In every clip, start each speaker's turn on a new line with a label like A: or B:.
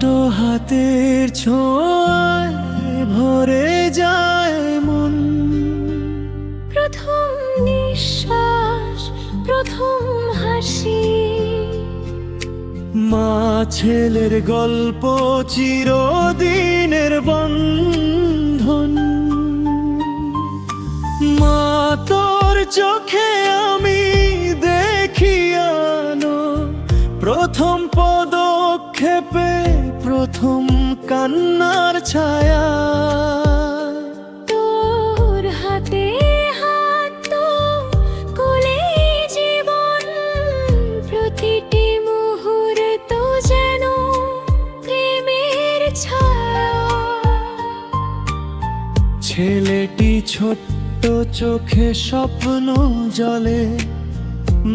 A: ছোট্ট হাতের ছোঁয়ায় ভরে যায় মন।
B: প্রথম নিঃশ্বাস প্রথম হাসি।
A: মা ছেলের গল্প চিরদিনের বন্ধন। মা তোর চোখে প্রথম কান্নার ছায়া।
B: তোর হাতে হাত তো কোলে জীবন প্রতিটি মুহূর্ত যেন প্রেমের ছায়া।
A: ছেলেটি ছোট্ট চোখে স্বপ্ন জলে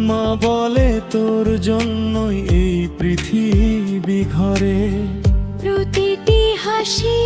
A: মা বলে তোর জন্যই এই পৃথিবী ঘরে।
B: প্রতিটি হাসি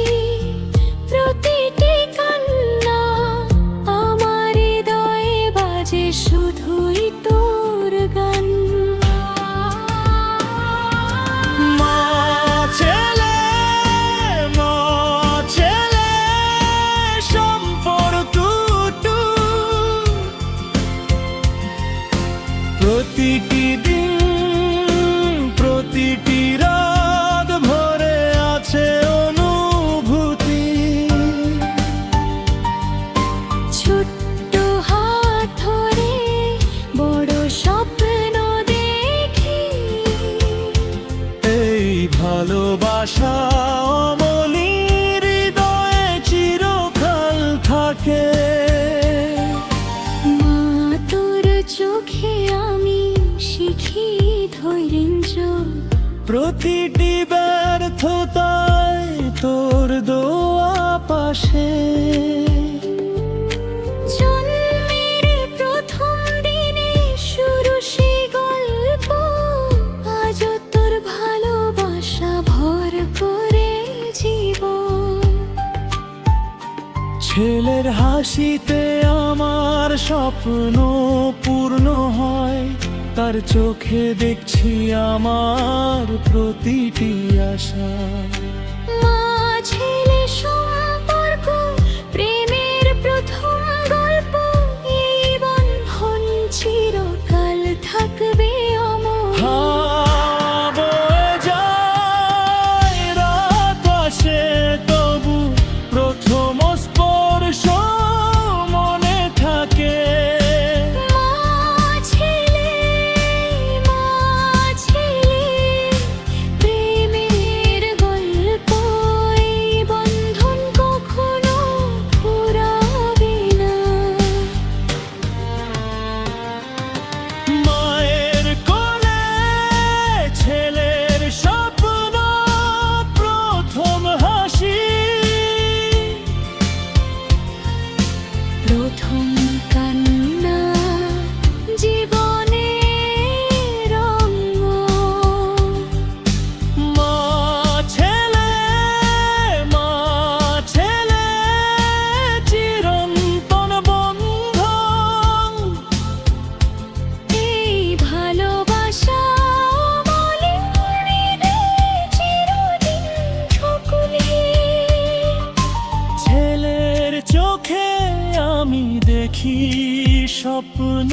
A: ভালোবাসা অমলির হৃদয়ে চিরকাল থাকে।
B: মা তোর চোখে আমি শিখি ধৈর্য।
A: প্রতিটি ব্যর্থতায় তোর দোয়া পাশে। ছেলের হাসিতে আমার স্বপ্ন পূর্ণ হয়। তার চোখে দেখছি আমার প্রতিটি আশা।
B: মা ছেলে সম্পর্ক, প্রেমের প্রথম
A: প্রথম দেখি স্বপ্ন